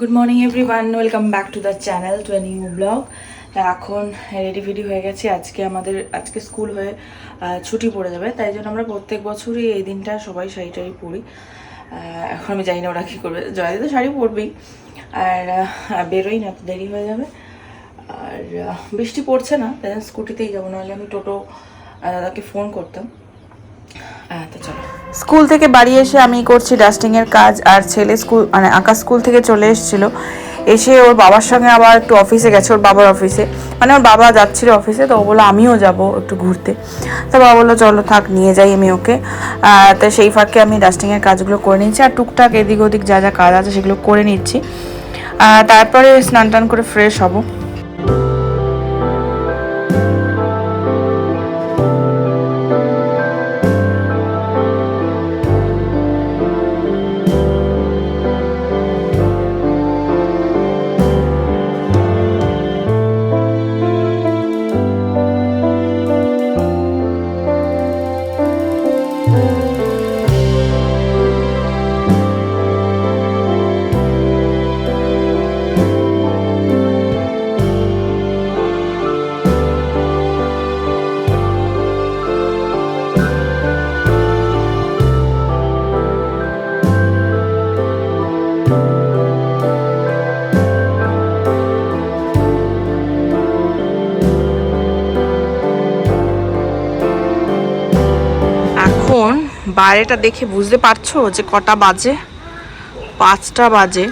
Good morning everyone welcome back to the channel to new blog এখন ready ফেডি হয়ে গেছি। আজকে আমাদের, আজকে স্কুল হয়ে ছুটি পড়ে যাবে। তাই জন্য আমরা প্রত্যেক বছরই এই দিনটা সবাই শাড়ি টাড়ি পরি। এখন আমি জানি না ওরা কী করবে। জয়দি তো শাড়ি পরবেই। আর বেরোই না দেরি হয়ে যাবে। আর বৃষ্টি পড়ছে না, তাই জন্য স্কুটিতেই যাব। নাহলে আমি টোটো দাদাকে ফোন করতাম। স্কুল থেকে বাড়ি এসে আমি করছি ডাস্টিংয়ের কাজ, আর ছেলে স্কুল মানে আঁকা স্কুল থেকে চলে এসেছিল। এসে ওর বাবার সঙ্গে আবার একটু অফিসে গেছে, ওর বাবার অফিসে মানে ওর বাবা যাচ্ছিল অফিসে তো ও বলল, আমিও যাব একটু ঘুরতে। তো বাবা বলল, চলো থাক, নিয়ে যাই আমি ওকে। তো সেই ফাঁকে আমি ডাস্টিংয়ের কাজগুলো করে নিচ্ছি আর টুকটাক এদিক ওদিক যা যা কাজ আছে সেগুলো করে নিচ্ছি। তারপরে স্নান টান করে ফ্রেশ হব। এখন বাইরেটা দেখে বুঝতে পারছ যে কটা বাজে? পাঁচটা বাজে।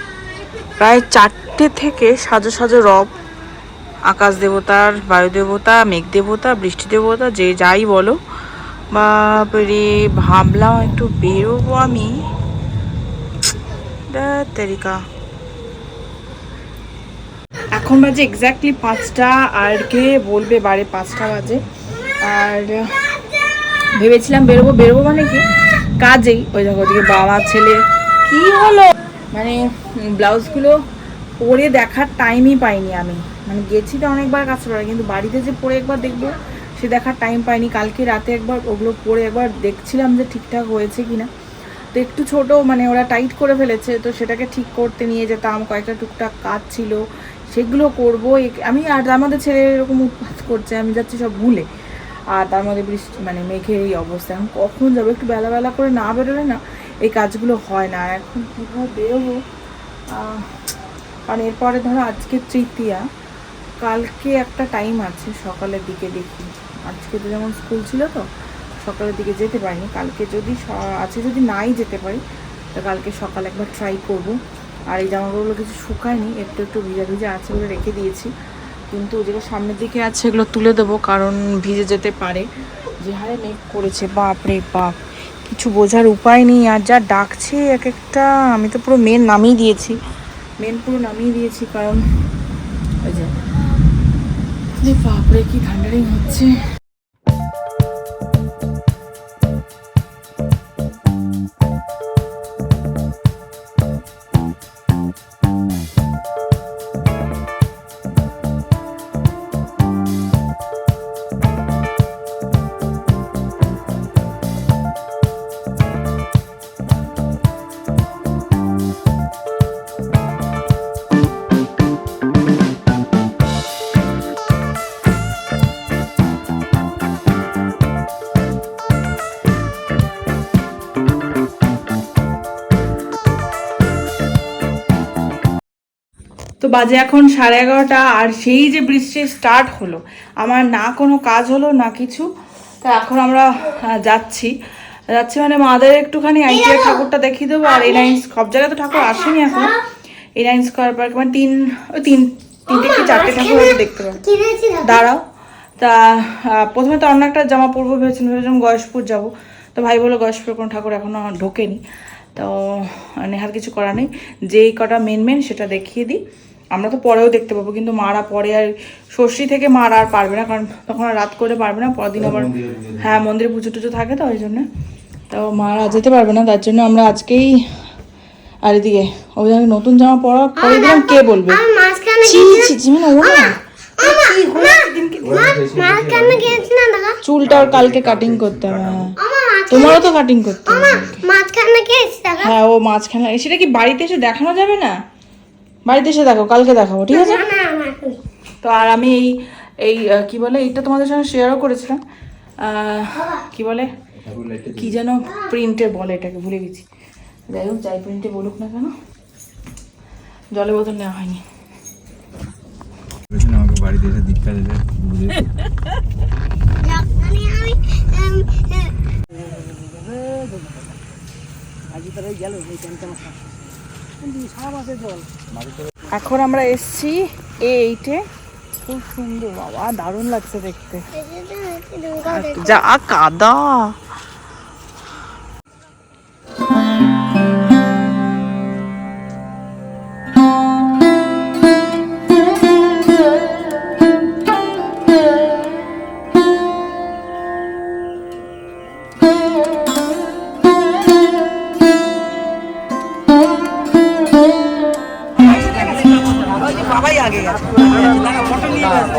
প্রায় চারটে থেকে সাজো সাজো রব। আকাশ দেবতার বায়ু দেবতা, মেঘ দেবতা, বৃষ্টি দেবতা, যে যাই বলো। বাপরে, ভাবলাম একটু বেরোবো আমি। তেরিকা। এখন বাজে এক্স্যাক্টলি পাঁচটা আর কে বলবে বারে পাঁচটা বাজে। আর ভেবেছিলাম বেরোবো বেরোবো মানে কি? কাজেই। ওই দেখো ওদিকে বাবা, ছেলে। কি হলো? মানে ব্লাউজগুলো পরে দেখার টাইমই পাইনি আমি। মানে গেছি তো অনেকবার কাজ করা কিন্তু বাড়িতে যে পরে একবার দেখব, সে দেখার টাইম পাইনি। কালকে রাতে একবার ওগুলো পরে একবার দেখছিলাম যে ঠিকঠাক হয়েছে কিনা। তো একটু ছোট মানে ওরা টাইট করে ফেলেছে, তো সেটাকে ঠিক করতে নিয়ে যেতাম। কয়েকটা টুকটাক কাজ ছিল, সেগুলো করব। আমি আর আমাদের ছেলে এরকম উৎপাত করছে, আমি যাচ্ছি সব ভুলে। আর তার মধ্যে বৃষ্টি মানে মেঘের এই অবস্থা। এখন কখন যাব? একটু বেলা বেলা করে না বেরোলে না এই কাজগুলো হয় না। এখন কীভাবে বেরোবো। কারণ এরপরে ধরো আজকে তৃতীয়া। কালকে একটা টাইম আছে সকালের দিকে দেখি। আজকে তো যেমন স্কুল ছিল তো, সকালের দিকে যেতে পারিনি। কালকে যদি আছে যদি নাই যেতে পারি, তো কালকে সকালে একবার ট্রাই করব। আর এই জামাগুলো কিছু শুকায়নি, একটু একটু ভিজা ভিজা আছে বলে রেখে দিয়েছি। কিন্তু যেগুলো সামনের দিকে আছে এগুলো তুলে দেবো, কারণ ভিজে যেতে পারে। যে হারে মেঘ করেছে বাপ রে বাপ। কিছু বোঝার উপায় নেই, আর যা ডাকছে এক একটা আমি তো পুরো মেন নামিয়ে দিয়েছি। মেন পুরো নামিয়ে দিয়েছি, কারণ ওই যে বাপ বাপরে, কি ঠান্ডারিং হচ্ছে। বাজে এখন সাড়ে এগারোটা আর সেই যে বৃষ্টি স্টার্ট হলো আমার না কোনো কাজ হলো না কিছু। তো এখন আমরা যাচ্ছি। যাচ্ছি মানে মাদের একটুখানি আইটিআর ঠাকুরটা দেখিয়ে দেবো আর এই লাইন সব জায়গায় তো ঠাকুর আসেনি এখন। এই লাইন স্কোয়ার পার্ক মানে তিন ওই তিন তিনটে কি চারটে ঠাকুর হয়তো দেখতে পাবো। দাঁড়াও। তা প্রথমে তো অন্য একটা জামা পরবো ভেবেছিলাম ভেবেছিলাম গয়েশপুর যাব। তো ভাই বলল গয়েশপুর কোনো ঠাকুর এখনও ঢোকেনি। তো নেহার কিছু করা নেই। যেই কটা মেন মেন সেটা দেখিয়ে দিই। আমরা তো পরেও দেখতে পাবো কিন্তু মারা পরে আর ষষ্ঠী থেকে মারা আর পারবে না কারণ তখন আর রাত করে পারবে না পরের দিন আবার হ্যাঁ মন্দিরে পুজো টুজো থাকে তো ওই জন্য। তো মারা যেতে পারবে না তার জন্য আমরা আজকেই আর এদিকে ওই জন্য নতুন জামা পরা পরে দিলাম কে বলবে? মানে ও না কি হয়েছে দিনকে দিন? মাঝখানে গিয়েছি না দাদা। চুলটা ওর কালকে কাটিং করতে হবে হ্যাঁ। তোমারও তো কাটিং করতে হবে। হ্যাঁ ও মাঝখানে সেটা কি বাড়িতে এসে দেখানো যাবে না? বাড়িতে এসে দেখো কালকে দেখাবো ঠিক আছে? তো আর আমি এই এই কি বলে এইটা তোমাদের সঙ্গে শেয়ারও করেছিলাম। কি বলে কি যেন প্রিন্টের বলে এটাকে ভুলে গেছি। যাই হোক যাই প্রিন্টে বলুক না কেন জলের বোতল নেওয়া হয়নি। বলেছিল আমাকে বাড়িতে এসে দীক্ষা দিতে বুঝে যখনই আমি উম, উম, এখন আমরা এসছি এ। এইটে খুব সুন্দর বাবা দারুণ লাগছে দেখতে। যা তো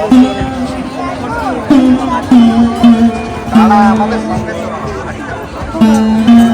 হচ্ছে দুর্গা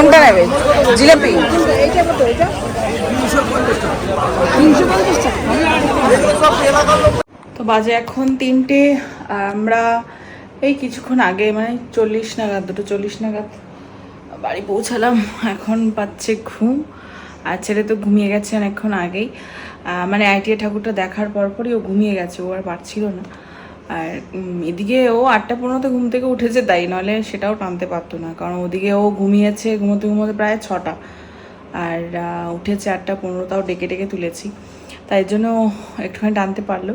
কোনটা নেবে? জিলেপি। তো বাজে এখন তিনটে, আমরা এই কিছুক্ষণ আগে মানে চল্লিশ নাগাদ, দুটো চল্লিশ নাগাদ বাড়ি পৌঁছালাম। এখন পাচ্ছে ঘুম, আর ছেলে তো ঘুমিয়ে গেছে অনেকক্ষণ আগেই। মানে আইটিআই ঠাকুরটা দেখার পরপরই ও ঘুমিয়ে গেছে, ও আর পারছিল না। আর এদিকে ও আটটা পনেরোতে ঘুম থেকে উঠেছে তাই নাহলে সেটাও টানতে পারতো না, কারণ ওদিকে ও ঘুমিয়েছে, ঘুমোতে ঘুমোতে প্রায় ছটা। আর উঠেছে আটটা পনেরো, তাও ডেকে ডেকে তুলেছি। তাই জন্য একটুখানি টানতে পারল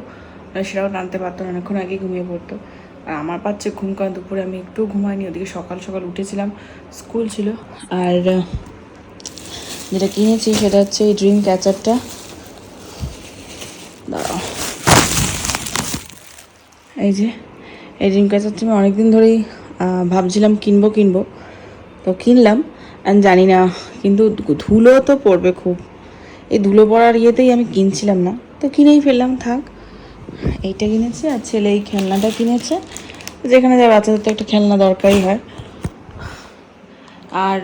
সেটাও টানতে পারতো না, অনেকক্ষণ আগে ঘুমিয়ে পড়তো। আর আমার পাচ্ছে ঘুম, কারণ দুপুরে আমি একটু ঘুমাইনি, ওদিকে সকাল সকাল উঠেছিলাম, স্কুল ছিল। আর যেটা কিনেছি সেটা হচ্ছে এই ড্রিম ক্যাচারটা দাঁড়াও এই যে, এই ড্রিম ক্যাচারটা আমি অনেকদিন ধরেই ভাবছিলাম কিনবো কিনবো। তো কিনলাম আর জানি না, কিন্তু ধুলো তো পড়বে খুব। এই ধুলো পড়ার ইয়েতেই আমি কিনছিলাম না। তো কিনেই ফেললাম, থাক। এইটা কিনেছে, আর ছেলে এই খেলনাটা কিনেছে। যেখানে যা বাচ্চাদের তো একটা খেলনা দরকারই হয়। আর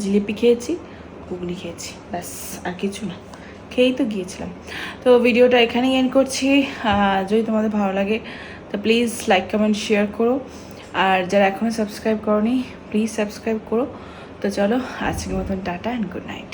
জিলিপি খেয়েছি, ঘুগনি খেয়েছি, ব্যাস, আর কিছু না। খেয়েই তো গিয়েছিলাম। তো ভিডিওটা এখানেই এন্ড করছি। যদি তোমাদের ভালো লাগে তো প্লিজ লাইক কমেন্ট শেয়ার করো। আর যারা এখনও সাবস্ক্রাইব করনি প্লিজ সাবস্ক্রাইব করো। তো চলো, আজকের মতন টাটা অ্যান্ড গুড নাইট